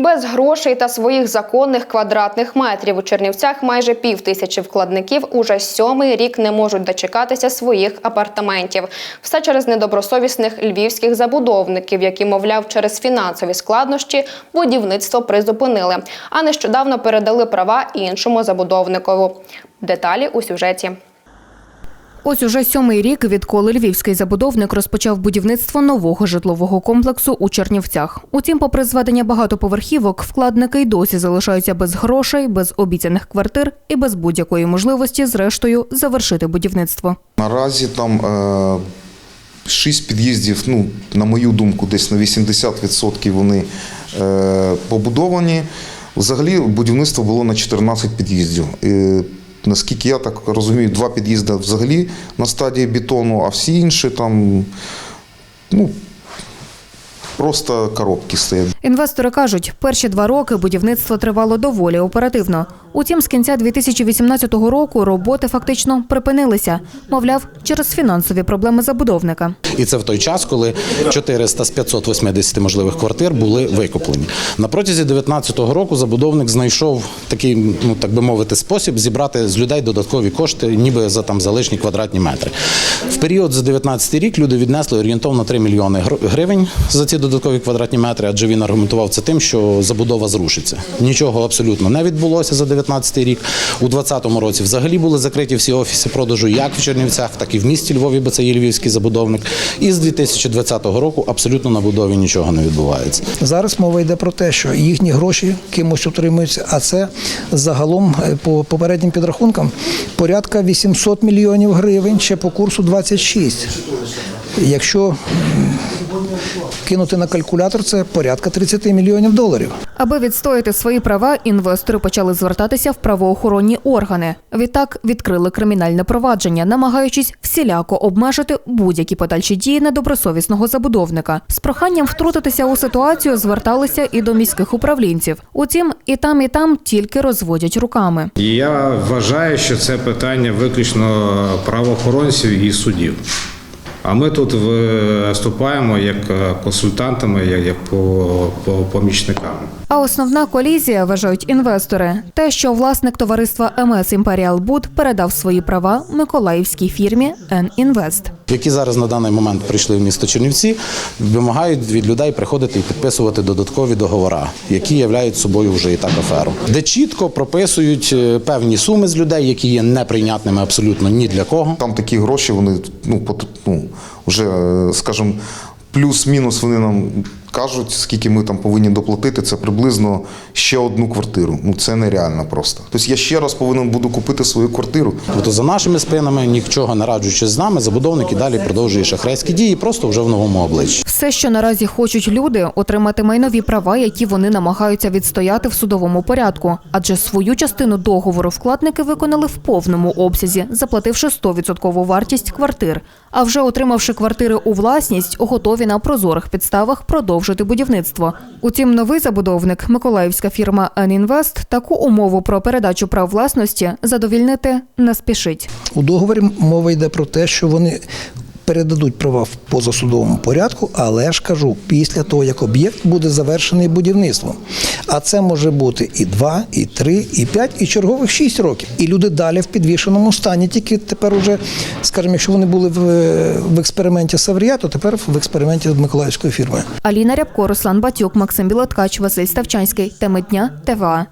Без грошей та своїх законних квадратних метрів у Чернівцях майже пів тисячі вкладників уже сьомий рік не можуть дочекатися своїх апартаментів. Все через недобросовісних львівських забудовників, які, мовляв, через фінансові складнощі будівництво призупинили, а нещодавно передали права іншому забудовникову. Деталі у сюжеті. Ось уже сьомий рік, відколи львівський забудовник розпочав будівництво нового житлового комплексу у Чернівцях. Утім, попри зведення багатоповерхівок, вкладники й досі залишаються без грошей, без обіцяних квартир і без будь-якої можливості, зрештою, завершити будівництво. Наразі там е, шість під'їздів, ну, на мою думку, десь на 80% вони е, побудовані. Взагалі будівництво було на 14 під'їздів. Наскільки я так розумію, два під'їзди взагалі на стадії бетону, а всі інші там ну, просто коробки стоять. Інвестори кажуть, перші два роки будівництво тривало доволі оперативно. Утім, з кінця 2018 року роботи фактично припинилися, мовляв, через фінансові проблеми забудовника. І це в той час, коли 400 з 580 можливих квартир були викуплені. На протязі 2019 року забудовник знайшов такий, ну так би мовити, спосіб зібрати з людей додаткові кошти, ніби за там за лишні квадратні метри. В період за 2019 рік люди віднесли орієнтовно 3 мільйони гр- гривень за ці додаткові квадратні метри, адже він аргументував це тим, що забудова зрушиться. Нічого абсолютно не відбулося за 2019 рік. У 2020 році взагалі були закриті всі офіси продажу як в Чернівцях, так і в місті Львові, бо це є львівський забудовник. І з 2020 року абсолютно на будові нічого не відбувається. Зараз мова йде про те, що їхні гроші кимось утримуються, а це загалом е, по попереднім підрахункам порядка 800 мільйонів гривень ще по курсу 26. Якщо кинути на калькулятор, це порядка 30 мільйонів доларів. Аби відстояти свої права, інвестори почали звертатися в правоохоронні органи. Відтак відкрили кримінальне провадження, намагаючись всіляко обмежити будь-які подальші дії недобросовісного забудовника. З проханням втрутитися у ситуацію зверталися і до міських управлінців. Утім, і там, і там тільки розводять руками. Я вважаю, що це питання виключно правоохоронців і судів. А ми тут виступаємо як е, консультантами, як, як по, по помічниками. А основна колізія, вважають інвестори, те, що власник товариства МС Імперіал Буд передав свої права миколаївській фірмі «Н-Інвест». Які зараз на даний момент прийшли в місто Чернівці, вимагають від людей приходити і підписувати додаткові договори, які являють собою вже і так аферу, де чітко прописують е, певні суми з людей, які є неприйнятними абсолютно ні для кого. Там такі гроші, вони ну, ну вже, е, скажімо, плюс-мінус вони нам кажуть, скільки ми там повинні доплатити, це приблизно ще одну квартиру. Ну це нереально просто. Тобто я ще раз повинен буду купити свою квартиру. Тобто за нашими спинами, нічого не раджуючи з нами, забудовник і далі продовжує шахрайські дії, просто вже в новому обличчі. Все, що наразі хочуть люди, отримати майнові права, які вони намагаються відстояти в судовому порядку. Адже свою частину договору вкладники виконали в повному обсязі, заплативши 100% вартість квартир. А вже отримавши квартири у власність, готові на прозорих підставах продовжити будівництво. Утім, новий забудовник, миколаївська фірма «Н-Інвест», таку умову про передачу прав власності задовільнити не спішить. У договорі мова йде про те, що вони передадуть права в позасудовому порядку, але ж кажу, після того, як об'єкт буде завершений будівництвом. А це може бути і 2, і 3, і 5, і чергових 6 років. І люди далі в підвішеному стані. Тільки тепер уже, скажімо, якщо вони були в, в експерименті Саврія, то тепер в експерименті Миколаївської фірми. Аліна Рябко, Руслан Батюк, Максим Білоткач, Василь Ставчанський. Теми дня ТВА.